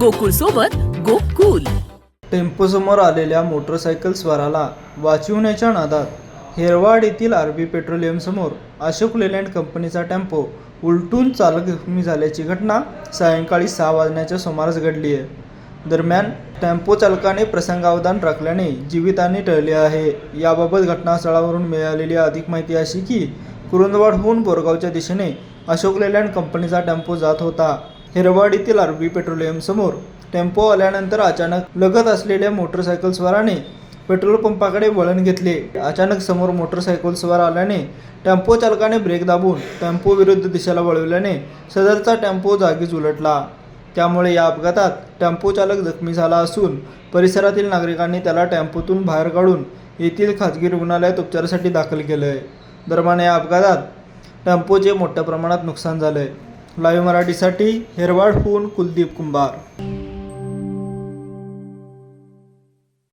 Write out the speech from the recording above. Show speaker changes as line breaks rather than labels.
गोकुळ सोबत गोकुल.
टेम्पोसमोर आलेल्या मोटरसायकल स्वाराला वाचविण्याच्या नादात हेरवाड येथील आर बी पेट्रोलियमसमोर अशोक लेलँड कंपनीचा टेम्पो उलटून चालक जखमी झाल्याची घटना सायंकाळी सहा वाजण्याच्या सुमारास घडली आहे. दरम्यान टेम्पो चालकाने प्रसंगावधान राखल्याने जीवितहानी टळली आहे. याबाबत घटनास्थळावरून मिळालेली अधिक माहिती अशी की कुरुंदवाडहून बोरगावच्या दिशेने अशोक लेलँड कंपनीचा टेम्पो जात होता. हिरवाडीतील आरबी आर बी पेट्रोलियमसमोर टेम्पो आल्यानंतर अचानक लगत असलेल्या मोटरसायकलस्वाराने पेट्रोल पंपाकडे वळण घेतले. अचानक समोर मोटरसायकल स्वार आल्याने टेम्पो चालकाने ब्रेक दाबून टेम्पो विरुद्ध दिशेला वळविल्याने सदरचा टेम्पो जागीच उलटला. त्यामुळे या अपघातात टेम्पो चालक जखमी झाला असून परिसरातील नागरिकांनी त्याला टेम्पोतून बाहेर काढून येथील खाजगी रुग्णालयात उपचारासाठी दाखल केलं आहे दरम्यान या अपघातात टेम्पोचे मोठ्या प्रमाणात नुकसान झालं आहे लाईव्ह मराठीसाठी हेरवाडहून कुलदीप कुंभार.